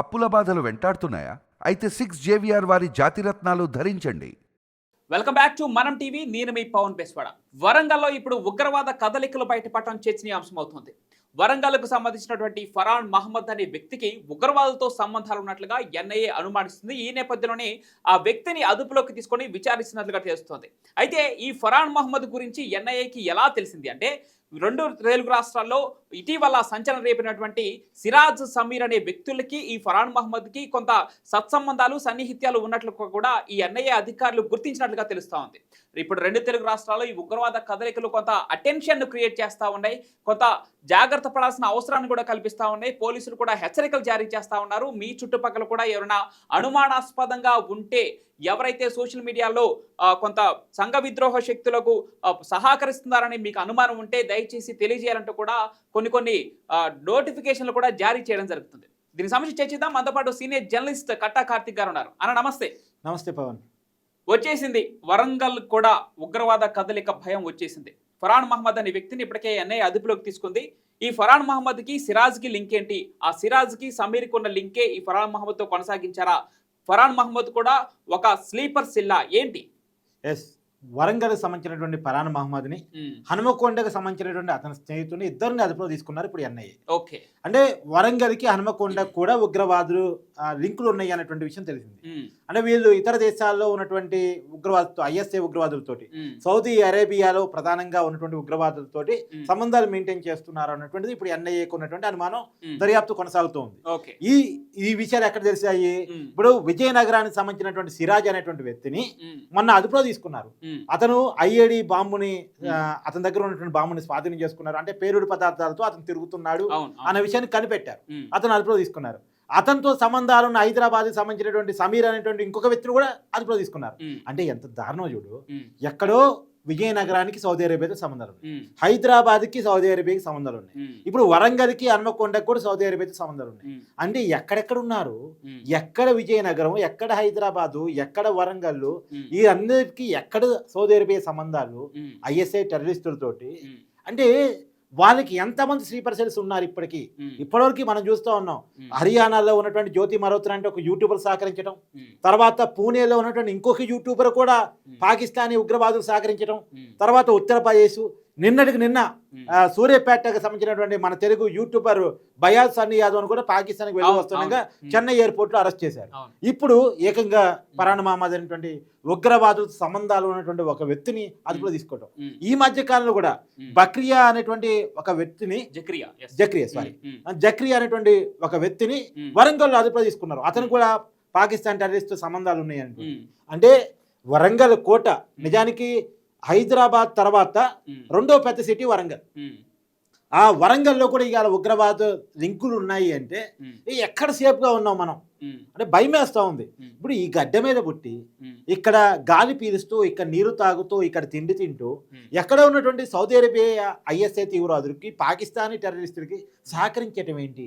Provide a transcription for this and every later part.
అప్పుల బాధలు వెంటాడుతున్నాయా? అయితే సిక్స్ జేవిఆర్ వారి జాతిరత్నాలు ధరించండి. వెల్కమ్ బ్యాక్ టు మనం టీవీ నేను మీ పవన్ పేస్వాడ వరంగల్లో ఇప్పుడు ఉగ్రవాద కదలికలు బయటపడటం చర్చనీయాంశం అవుతుంది వరంగల్కు సంబంధించినటువంటి ఫరాన్ మహమ్మద్ అనే వ్యక్తికి ఉగ్రవాదులతో సంబంధాలు ఉన్నట్లుగా ఎన్ఐఏ అనుమానిస్తుంది. ఈ నేపథ్యంలోనే ఆ వ్యక్తిని అదుపులోకి తీసుకొని విచారిస్తున్నట్లుగా తెలుస్తోంది. అయితే ఈ ఫరాన్ మహమ్మద్ గురించి ఎన్ఐఏకి ఎలా తెలిసింది అంటే రెండు తెలుగు రాష్ట్రాల్లో ఇటీవల సంచలనం రేపినటువంటి సిరాజ్ సమీర్ అనే వ్యక్తులకి ఈ ఫరాన్ మహమ్మద్కి కొంత సత్సంబంధాలు సన్నిహిత్యాలు ఉన్నట్లు కూడా ఈ ఎన్ఐఏ అధికారులు గుర్తించినట్లుగా తెలుస్తూ ఉంది. ఇప్పుడు రెండు తెలుగు రాష్ట్రాల్లో ఈ ఉగ్రవాద కదలికలు కొంత అటెన్షన్ క్రియేట్ చేస్తా ఉన్నాయి. కొంత జాగ్రత్త పడాల్సిన అవసరాన్ని కూడా కల్పిస్తా ఉన్నాయి. పోలీసులు కూడా హెచ్చరికలు జారీ చేస్తా ఉన్నారు. మీ చుట్టుపక్కల కూడా ఎవరైనా అనుమానాస్పదంగా ఉంటే ఎవరైతే సోషల్ మీడియాలో కొంత సంఘ విద్రోహ శక్తులకు సహకరిస్తున్నారని మీకు అనుమానం ఉంటే దయచేసి తెలియజేయాలంటూ కూడా కొన్ని కొన్ని నోటిఫికేషన్లు కూడా జారీ చేయడం జరుగుతుంది. దీనికి సంబంధించి చర్చిద్దాం మనతో పాటు సీనియర్ జర్నలిస్ట్ కట్టా కార్తిక్ గారు ఉన్నారు. అన్న నమస్తే. నమస్తే పవన్. వచ్చేసింది. వరంగల్ కూడా ఉగ్రవాద కదలిక భయం వచ్చేసింది. ఫరాన్ మహమ్మద్ అనే వ్యక్తిని ఇప్పటికే ఎన్ఐ అదుపులోకి తీసుకుంది. ఈ ఫరాన్ మహమ్మద్కి సిరాజ్కి లింక్ ఏంటి? ఆ సిరాజ్కి సమీర్కి ఉన్న లింకే ఈ ఫరాన్ మహమ్మద్తో కొనసాగించారా? ఫరాన్ మహమ్మద్ కూడా ఒక స్లీపర్ సిల్లా. ఏంటి? ఎస్ వరంగల్కి సంబంధించినటువంటి పరాన్ మహమ్మద్ని హనుమకొండకు సంబంధించినటువంటి అతని స్నేహితుడిని ఇద్దరిని అదుపులో తీసుకున్నారు ఇప్పుడు ఎన్ఐఏ ఓకే. అంటే వరంగల్కి హనుమకొండ కూడా ఉగ్రవాదులు లింకులు ఉన్నాయి అన్నటువంటి విషయం తెలిసింది. అంటే వీళ్ళు ఇతర దేశాల్లో ఉన్నటువంటి ఉగ్రవాదులతో ఐఎస్ఏ ఉగ్రవాదులతోటి సౌదీ అరేబియాలో ప్రధానంగా ఉన్నటువంటి ఉగ్రవాదులతోటి సంబంధాలు మెయింటైన్ చేస్తున్నారు అన్నటువంటిది ఇప్పుడు ఎన్ఐఏకు ఉన్నటువంటి అనుమానం దర్యాప్తు కొనసాగుతూ ఉంది. ఓకే. ఈ ఈ విషయాలు ఎక్కడ తెలిసాయి? ఇప్పుడు విజయనగరానికి సంబంధించినటువంటి సిరాజ్ అనేటువంటి వ్యక్తిని మొన్న అదుపులో తీసుకున్నారు. అతను ఐఏడి బాంబుని అతని దగ్గర ఉన్నటువంటి బాంబుని స్వాధీనం చేసుకున్నారు. అంటే పేరుడు పదార్థాలతో అతను తిరుగుతున్నాడు అనే విషయాన్ని కనిపెట్టారు. అతను అదుపులో తీసుకున్నారు. అతనితో సంబంధాలు ఉన్న హైదరాబాద్కి సంబంధించినటువంటి సమీర్ అనేటువంటి ఇంకొక వ్యక్తిని కూడా అదుపులో తీసుకున్నారు. అంటే ఎంత దారుణం చూడు. ఎక్కడో విజయనగరానికి సౌదీ అరేబియాతో సంబంధాలు ఉన్నాయి. హైదరాబాద్కి సౌదీ అరేబియాకి సంబంధాలు ఉన్నాయి. ఇప్పుడు వరంగల్కి హన్మకొండకి కూడా సౌదీ అరేబియాతో సంబంధాలు ఉన్నాయి. అంటే ఎక్కడెక్కడ ఉన్నారు? ఎక్కడ విజయనగరం ఎక్కడ హైదరాబాదు ఎక్కడ వరంగల్ ఈ అందరికి ఎక్కడ సౌదీ అరేబియా సంబంధాలు? ఐఎస్ఐ టెర్రరిస్టులతోటి. అంటే వాళ్ళకి ఎంతమంది స్లీపర్ సెల్స్ ఉన్నారు ఇప్పటికీ? ఇప్పటివరకు మనం చూస్తూ ఉన్నాం. హర్యానాలో ఉన్నటువంటి జ్యోతి మరోత్రా అంటే ఒక యూట్యూబర్ సహకరించడం తర్వాత పూణేలో ఉన్నటువంటి ఇంకొక యూట్యూబర్ కూడా పాకిస్తానీ ఉగ్రవాదులు సహకరించడం తర్వాత ఉత్తరప్రదేశ్ నిన్నటికి నిన్న సూర్యాపేటకు సంబంధించినటువంటి మన తెలుగు యూట్యూబర్ బయాజ్ సన్నీ యాదవ్ కూడా పాకిస్తాన్కి వెళ్ళి వస్తుండగా. చెన్నై ఎయిర్పోర్ట్లో అరెస్ట్ చేశారు. ఇప్పుడు ఏకంగా పరాణ మహమ్మద్ అనేటువంటి ఉగ్రవాదు సంబంధాలు ఉన్నటువంటి ఒక వ్యక్తిని అదుపులో తీసుకోవడం ఉమ్, ఈ మధ్య కాలంలో కూడా. బక్రియా అనేటువంటి ఒక వ్యక్తిని జక్రియా. జక్రియా సారీ జక్రియా అనేటువంటి ఒక వ్యక్తిని వరంగల్లో అదుపులో తీసుకున్నారు. అతను కూడా పాకిస్తాన్ టెర్రరిస్ట్ సంబంధాలు ఉన్నాయంట ఉమ్, అంటే వరంగల్ కోట నిజానికి హైదరాబాద్ తర్వాత రెండో పెద్ద సిటీ వరంగల్. ఆ వరంగల్లో కూడా ఇవాళ ఉగ్రవాద లింకులు ఉన్నాయి అంటే ఎక్కడ సేఫ్గా ఉన్నాం మనం? అంటే భయం వేస్తూ ఉంది. ఇప్పుడు ఈ గడ్డ మీద పుట్టి ఇక్కడ గాలి పీలుస్తూ ఇక్కడ నీరు తాగుతూ ఇక్కడ తిండి తింటూ ఎక్కడ ఉన్నటువంటి సౌదీ అరేబియా ఐఎస్ఐ తీవ్రవాదులకి పాకిస్తానీ టెర్రరిస్టులకి సహకరించటం ఏంటి?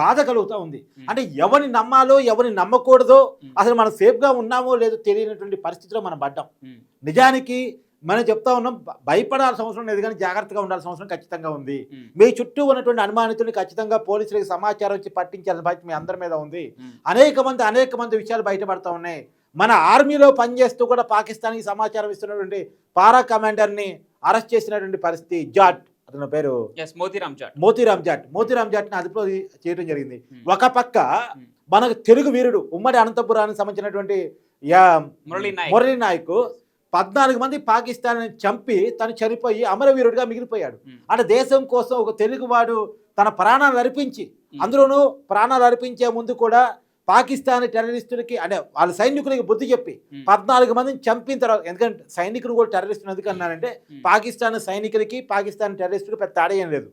బాధ కలుగుతూ ఉంది. అంటే ఎవరిని నమ్మాలో ఎవరిని నమ్మకూడదో అసలు మనం సేఫ్గా ఉన్నామో లేదో తెలియనటువంటి పరిస్థితిలో మనం పడ్డాం. నిజానికి మనం చెప్తా ఉన్నాం భయపడాల్సిన అవసరం లేదు కానీ జాగ్రత్తగా ఉండాల్సిన అవసరం ఖచ్చితంగా ఉంది. మీ చుట్టూ ఉన్నటువంటి అనుమానితుల్ని ఖచ్చితంగా పోలీసులకు సమాచారం ఇచ్చి పట్టించాల్సిన బాధ్యత మీ అందరి మీద ఉంది. అనేక మంది అనేక మంది విషయాలు బయటపడతా ఉన్నాయి. మన ఆర్మీలో పనిచేస్తూ కూడా పాకిస్తాన్కి సమాచారం ఇస్తున్నటువంటి పారా కమాండర్ని అరెస్ట్ చేసినటువంటి పరిస్థితి జాట్. అతని పేరు మోతీరామ్ జాట్. మోతీరామ్ జాట్. మోతీరామ్ జాట్ని అదుపులో చేయడం జరిగింది. ఒక పక్క మనకు తెలుగు వీరుడు ఉమ్మడి అనంతపురానికి సంబంధించినటువంటి యా మురళీ నాయక్. పద్నాలుగు మంది పాకిస్తాన్ చంపి తను చనిపోయి అమరవీరుడిగా మిగిలిపోయాడు. అంటే దేశం కోసం ఒక తెలుగువాడు తన ప్రాణాలు అర్పించి అందులోనూ ప్రాణాలు అర్పించే ముందు కూడా పాకిస్తాన్ టెర్రరిస్టులకి అంటే వాళ్ళ సైనికులకి బుద్ధి చెప్పి పద్నాలుగు మందిని చంపిన తర్వాత ఎందుకంటే సైనికులు కూడా టెర్రరిస్టులు ఎందుకు అన్నారంటే ఉమ్, పాకిస్తాన్ సైనికులకి పాకిస్తాన్ టెర్రరిస్టులకు పెద్ద తేడా ఏం లేదు.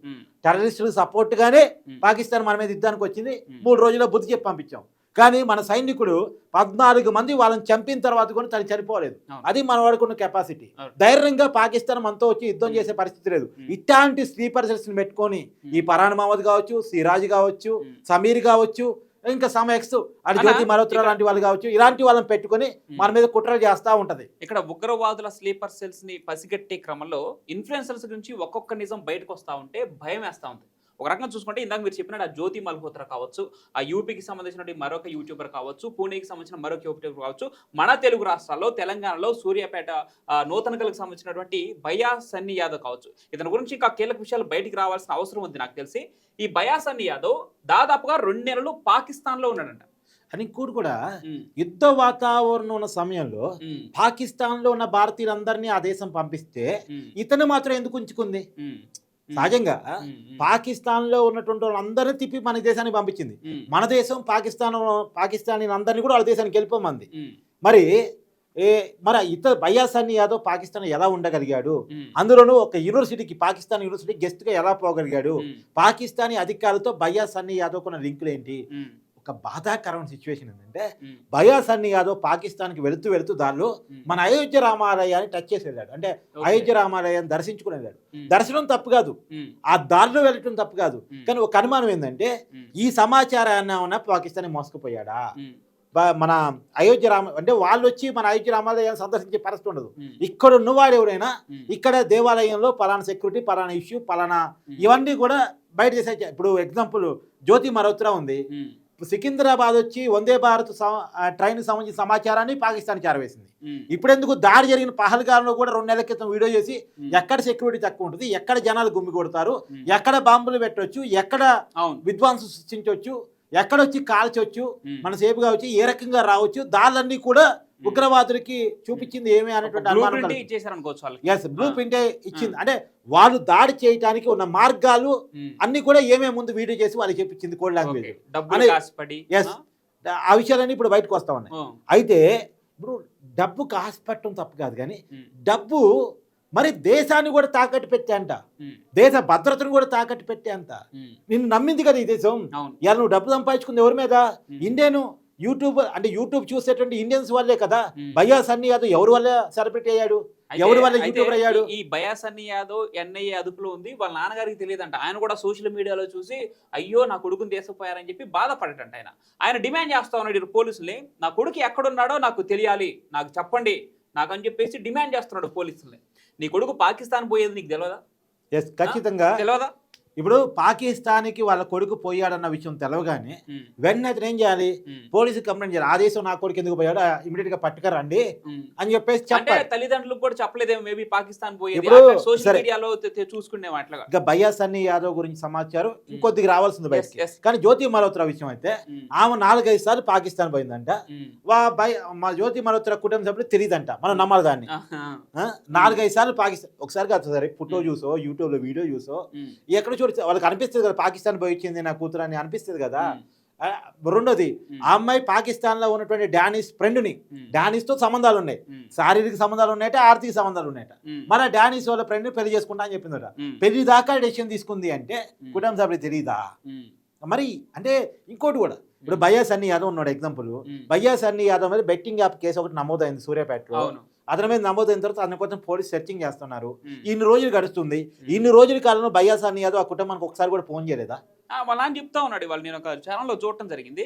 టెర్రరిస్టులకు సపోర్ట్గానే పాకిస్తాన్ మన మీద యుద్ధానికి వచ్చింది. మూడు రోజుల్లో బుద్ధి చెప్పి పంపించాం. కానీ మన సైనికుడు పద్నాలుగు మంది వాళ్ళని చంపిన తర్వాత కూడా తను చనిపోలేదు. అది మన వాడుకున్న కెపాసిటీ. ధైర్యంగా పాకిస్తాన్ మనతో వచ్చి యుద్ధం. చేసే పరిస్థితి లేదు. ఇట్లాంటి స్లీపర్ సెల్స్ పెట్టుకొని. ఈ పరాన్ మహమ్మద్ కావచ్చు సిరాజ్ కావచ్చు. సమీర్ కావచ్చు ఇంకా సమ్ ఎక్స్ అటు జ్యోతి మరోత్రా లాంటి వాళ్ళు కావచ్చు ఇలాంటి వాళ్ళని పెట్టుకొని. మన మీద కుట్రలు చేస్తా ఉంటది ఇక్కడ ఉగ్రవాదుల స్లీపర్ సెల్స్ని పసిగట్టే క్రమంలో ఇన్ఫ్లుయెన్సర్స్ గురించి ఒక్కొక్క నిజం బయటకు వస్తా ఉంటే భయం వేస్తా ఉంది ఒక రకంగా చూసుకుంటే ఇందాక మీరు చెప్పినట్టు ఆ జ్యోతి మల్హోత్రా కావచ్చు ఆ యూపీకి సంబంధించిన మరొక యూట్యూబర్ కావచ్చు పూణేకి సంబంధించిన మరొక యూట్యూబర్ కావచ్చు మన తెలుగు రాష్ట్రాల్లో తెలంగాణలో సూర్యాపేట నూతనకలకు సంబంధించినటువంటి బయా సన్నీ యాదవ్ కావచ్చు. ఇతని గురించి ఇంకా కీలక విషయాలు బయటికి రావాల్సిన అవసరం ఉంది నాకు తెలిసి. ఈ బయా సన్నీ యాదవ్ దాదాపుగా రెండు నెలలు పాకిస్తాన్లో ఉన్నాడంట. అని కూడా ఉమ్, యుద్ధ వాతావరణం ఉన్న సమయంలో పాకిస్తాన్లో ఉన్న భారతీయులందరినీ ఆ దేశం పంపిస్తే ఇతను మాత్రం ఎందుకు ఉంచుకుంది? సహజంగా ఉమ్, ఉమ్, పాకిస్తాన్లో ఉన్నటువంటి వాళ్ళందరినీ తిప్పి మన దేశానికి పంపించింది. మన దేశం పాకిస్తాన్ పాకిస్తానీ అందరినీ కూడా వాళ్ళ దేశానికి వెళ్ళిపోమంది. మరి ఏ మరి ఇతర బయాసాని యాదవ్ పాకిస్తాన్ ఎలా ఉండగలిగాడు? అందులోనూ ఒక యూనివర్సిటీకి పాకిస్తాన్ యూనివర్సిటీ గెస్ట్గా ఎలా పోగలిగాడు? పాకిస్తానీ అధికారులతో బయాసాని యాదవ్ కొన్న లింకులు ఏంటి? ఒక బాధాకరమైన సిచ్యువేషన్ ఏంటంటే ఉమ్, బయాసాని యాదవ్ పాకిస్తాన్కి వెళుతూ వెళుతూ దానిలో. మన అయోధ్య రామాలయాన్ని టచ్ చేసి వెళ్ళాడు అంటే. అయోధ్య రామాలయాన్ని దర్శించుకుని వెళ్ళాడు దర్శనం తప్పు కాదు. ఆ దారిలో వెళ్ళటం తప్పు కాదు. కానీ ఒక అనుమానం ఏంటంటే ఈ సమాచారాన్ని ఏమన్నా పాకిస్తాన్ మోసుకుపోయాడా? మన అయోధ్య రామ అంటే వాళ్ళు వచ్చి మన అయోధ్య రామాలయాన్ని సందర్శించే పరిస్థితి ఉండదు. ఇక్కడ ఉన్నవాడు ఎవరైనా ఇక్కడ దేవాలయంలో పలానా సెక్యూరిటీ పలానా ఇష్యూ పలానా ఇవన్నీ కూడా బయట చేసే ఇప్పుడు ఎగ్జాంపుల్ జ్యోతి మరోత్రా ఉంది. సికింద్రాబాద్ వచ్చి వందే భారత్ ట్రైన్ సంబంధించిన సమాచారాన్ని పాకిస్తాన్ చేరవేసింది. ఉమ్, ఇప్పుడు ఎందుకు దాడి జరిగిన పహల్గాల్లో కూడా రెండు నెలల క్రితం వీడియో చేసి ఎక్కడ సెక్యూరిటీ తక్కువ ఉంటుంది ఎక్కడ జనాలు గుమ్మి కొడతారు ఎక్కడ బాంబులు పెట్టొచ్చు ఎక్కడ విద్వాంసం సృష్టించవచ్చు ఎక్కడ వచ్చి కాల్చొచ్చు ఉమ్. మన సేపుగా వచ్చి ఏ రకంగా రావచ్చు దాళ్ళన్నీ కూడా ఉగ్రవాదులకి చూపించింది ఏమి అనేటువంటి ఎస్ బ్లూ ప్రింట్ ఇచ్చింది. అంటే వాళ్ళు దాడి చేయడానికి ఉన్న మార్గాలు అన్ని కూడా ఏమేమి ముందు వీడియో చేసి వాళ్ళు చెప్పించింది కోడ్ లాంగ్వేజ్. ఆ? విషయాలన్నీ ఇప్పుడు బయటకు వస్తా ఉన్నాయి. అయితే ఇప్పుడు డబ్బు కాసిపెట్టడం తప్పు కాదు కానీ డబ్బు మరి దేశాన్ని కూడా తాకట్టు పెట్టే అంట. ఉమ్, దేశ భద్రతను కూడా తాకట్టు పెట్టే అంత ఉమ్, నిన్ను నమ్మింది కదా ఈ దేశం. ఇలా నువ్వు డబ్బు సంపాదించుకుంది ఎవరి మీద? ఇండియన్. యూట్యూబ్ అంటే యూట్యూబ్ చూసేటువంటి ఇండియన్స్ వాళ్ళే కదా. ఉమ్. బయ్యాస్ అన్ని కాదు ఎవరి వల్ల సెలబ్రిటీ అయ్యాడు? ఎవరి వల్ల యూట్యూబర్ అయ్యాడు? ఈ- ఈ బయాసన్ని యాదవ్ ఎన్ఐఏ అదుపులో ఉంది. వాళ్ళ నాన్నగారికి తెలియదంట. ఆయన కూడా సోషల్ మీడియాలో చూసి అయ్యో నా కొడుకుని తీసుకుపోయారని చెప్పి బాధపడటంట ఆయన. ఆయన డిమాండ్ చేస్తా ఉన్నాడు పోలీసుల్ని. నా కొడుకు ఎక్కడున్నాడో నాకు తెలియాలి. నాకు చెప్పండి. నాకు అని చెప్పేసి డిమాండ్ చేస్తున్నాడు పోలీసుల్ని. నీ కొడుకు పాకిస్తాన్ పోయేది నీకు తెలియదా ఎస్ ఖచ్చితంగా. తెలియదా ఇప్పుడు పాకిస్తాన్కి వాళ్ళ కొడుకు పోయాడన్న విషయం తెలవగానే వెంటనే అతను ఏం చేయాలి? పోలీసు కంప్లైంట్ చేయాలి. ఆ దేశం నా కొడుకు ఎందుకు పోయాడు? ఇమీడియట్గా పట్టుకరండి. అని చెప్పేసి అంటే చెప్పాలి. తల్లిదండ్రులకు కూడా చెప్పలేదేమో మేబీ పాకిస్తాన్ పోయేది. సోషల్. మీడియాలో చూసుకునే అట్లాగా ఇంకా బయ్యా సన్నీ యాదవ్ గురించి సమాచారం ఇంకొద్దిగా రావాల్సింది yes. కానీ జ్యోతి మల్హోత్రా విషయం అయితే ఆమె నాలుగైదు సార్లు పాకిస్తాన్ పోయిందంట. వా బై మా జ్యోతి మల్హోత్రా కుటుంబ సభ్యులు తెలియదంట మనం నమ్మాలి దాన్ని? నాలుగైదు సార్లు పాకిస్తాన్ ఒకసారి కాదు సరే ఫోటో చూసో యూట్యూబ్లో వీడియో చూసో ఎక్కడ చూడ వాళ్ళకి అనిపిస్తుంది కదా పాకిస్తాన్ పోయి వచ్చింది నా కూతురు అని అనిపిస్తుంది కదా. రెండోది ఆ అమ్మాయి పాకిస్తాన్లో ఉన్నటువంటి డానిస్ ఫ్రెండ్ని డానిస్తో సంబంధాలు ఉన్నాయి. శారీరక సంబంధాలు ఉన్నాయట ఆర్థిక సంబంధాలు ఉన్నాయట. మన డానిస్ వాళ్ళ ఫ్రెండ్ పెళ్ళి చేసుకుంటా అని చెప్పిందట. పెళ్ళి దాకా డెసిషన్ తీసుకుంది అంటే కుటుంబ సభ్యులు తెలియదా మరి అంటే ఇంకోటి కూడా ఇప్పుడు బయ్యా సన్నీ యాదవ్ ఉన్నాడు ఎగ్జాంపుల్ బయ్యా సన్నీ యాదవ్ మీద బెట్టింగ్ యాప్ కేసు ఒకటి నమోదైంది సూర్యాపేటలో. అతని మీద నమోదైన తర్వాత అతని కోసం పోలీస్ సెర్చింగ్ చేస్తున్నారు. ఇన్ని రోజులు గడుస్తుంది. ఇన్ని రోజుల కాలంలో బయ్యా సన్నీ యాదవ్ ఆ కుటుంబానికి ఒకసారి కూడా ఫోన్ చేయలేదా? ఆ, వాళ్ళ నాన్న చెప్తా ఉన్నాడు వాళ్ళు నేను ఒక ఛానల్లో చూడటం జరిగింది.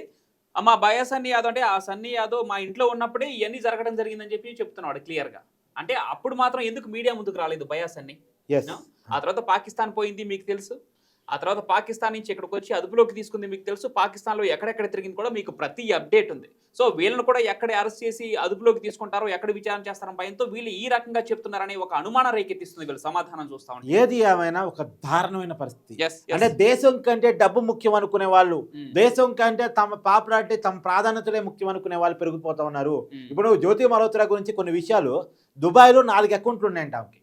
అమ్మ బయా సన్నీ యాదవ్ అంటే ఆ సన్నీ యాదవ్ మా ఇంట్లో ఉన్నప్పుడే ఇవన్నీ జరగడం జరిగిందని చెప్పి చెప్తున్నాడు క్లియర్గా అంటే అప్పుడు మాత్రం ఎందుకు మీడియా ముందుకు రాలేదు బయా సన్నీ ఎస్ No? ఆ తర్వాత పాకిస్తాన్ పోయింది మీకు తెలుసు. ఆ తర్వాత పాకిస్తాన్ నుంచి ఇక్కడికి వచ్చి అదుపులోకి తీసుకుంది మీకు తెలుసు. పాకిస్తాన్లో ఎక్కడెక్కడ తిరిగింది కూడా మీకు ప్రతి అప్డేట్ ఉంది. సో వీళ్ళని కూడా ఎక్కడ అరెస్ట్ చేసి అదుపులోకి తీసుకుంటారో ఎక్కడ విచారణ చేస్తారని భయంతో వీళ్ళు ఈ రకంగా చెప్తున్నారని ఒక అనుమానం రేకెత్తిస్తుంది వీళ్ళు సమాధానం చూస్తా ఉంటారు ఏది ఏమైనా ఒక దారుణమైన పరిస్థితి. అంటే దేశం కంటే డబ్బు ముఖ్యం అనుకునే వాళ్ళు ఉమ్, దేశం కంటే తమ పాపులారిటీ తమ ప్రాధాన్యతలే ముఖ్యం అనుకునే వాళ్ళు పెరిగిపోతా ఉన్నారు. ఉమ్, ఇప్పుడు జ్యోతి మల్హోత్రా గురించి కొన్ని విషయాలు దుబాయ్లో నాలుగు అకౌంట్లు ఉన్నాయంట ఆమెకి.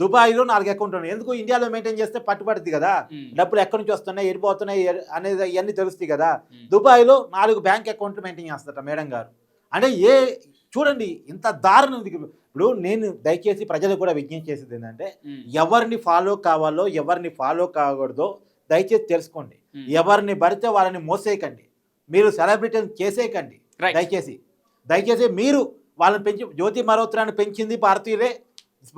దుబాయ్లో నాలుగు అకౌంట్లు ఉన్నాయి. ఎందుకు? ఇండియాలో మెయింటైన్ చేస్తే పట్టుబడుతుంది కదా. డబ్బులు ఎక్కడి నుంచి వస్తున్నాయి? ఎడిపోతున్నాయి అనేది ఇవన్నీ తెలుస్తాయి కదా. దుబాయ్లో నాలుగు బ్యాంక్ అకౌంట్లు మెయింటైన్ చేస్తారట మేడం గారు. అంటే ఏ చూడండి ఇంత దారుణం. ఇప్పుడు నేను దయచేసి ప్రజలకు కూడా విజ్ఞప్తి చేసేది ఏంటంటే ఎవరిని ఫాలో కావాలో ఎవరిని ఫాలో కాకూడదో దయచేసి తెలుసుకోండి. ఎవరిని పడితే వాళ్ళని మోసేయకండి. మీరు సెలబ్రిటీని చేసేయకండి. దయచేసి. దయచేసి మీరు వాళ్ళని పెంచి జ్యోతి మల్హోత్రాన్ని పెంచింది భారతీయులే.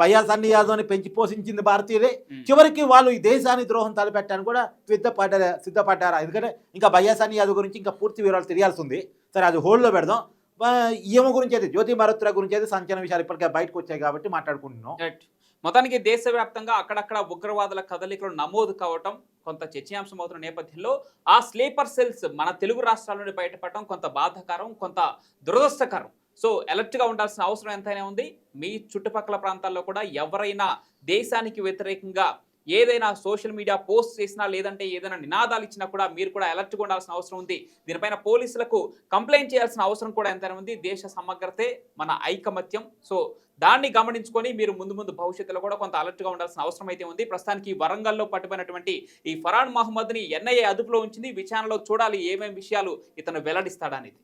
బయ్యా సన్ని యాదవ్ని పెంచి పోషించింది భారతీయులే. చివరికి వాళ్ళు ఈ దేశాన్ని ద్రోహం తలపెట్టాలని కూడా సిద్ధపడ్డారా సిద్ధపడ్డారా. ఎందుకంటే ఇంకా బయ్యా సన్ని యాదవ్ గురించి ఇంకా పూర్తి వివరాలు తెలియాల్సి ఉంది సరే అది హోల్డ్లో పెడదాం. ఈమె గురించి అయితే జ్యోతి మల్హోత్రా గురించి అయితే సంచలన విషయాలు ఇప్పటికే బయటకు వచ్చాయి కాబట్టి మాట్లాడుకుంటున్నాం. రైట్ మొత్తానికి దేశవ్యాప్తంగా అక్కడక్కడ ఉగ్రవాదుల కదలికలు నమోదు కావటం కొంత చర్చనీయాంశం అవుతున్న నేపథ్యంలో ఆ స్లీపర్ సెల్స్ మన తెలుగు రాష్ట్రాల నుండి బయటపడటం కొంత బాధాకరం కొంత దురదృష్టకరం. సో అలర్ట్గా ఉండాల్సిన అవసరం ఎంతైనా ఉంది. మీ చుట్టుపక్కల ప్రాంతాల్లో కూడా ఎవరైనా దేశానికి వ్యతిరేకంగా ఏదైనా సోషల్ మీడియా పోస్ట్ చేసినా లేదంటే ఏదైనా నినాదాలు ఇచ్చినా కూడా మీరు కూడా అలర్ట్గా ఉండాల్సిన అవసరం ఉంది. దీనిపైన పోలీసులకు కంప్లైంట్ చేయాల్సిన అవసరం కూడా ఎంతైనా ఉంది. దేశ సమగ్రతే మన ఐకమత్యం. సో దాన్ని గమనించుకొని మీరు ముందు ముందు భవిష్యత్తులో కూడా కొంత అలర్ట్గా ఉండాల్సిన అవసరం అయితే ఉంది. ప్రస్తుతానికి వరంగల్లో పట్టుబడినటువంటి ఈ ఫరాన్ మహమ్మద్ని ఎన్ఐఏ అదుపులో ఉంచింది. విచారణలో చూడాలి ఏమేమి విషయాలు ఇతను వెల్లడిస్తాడనేది.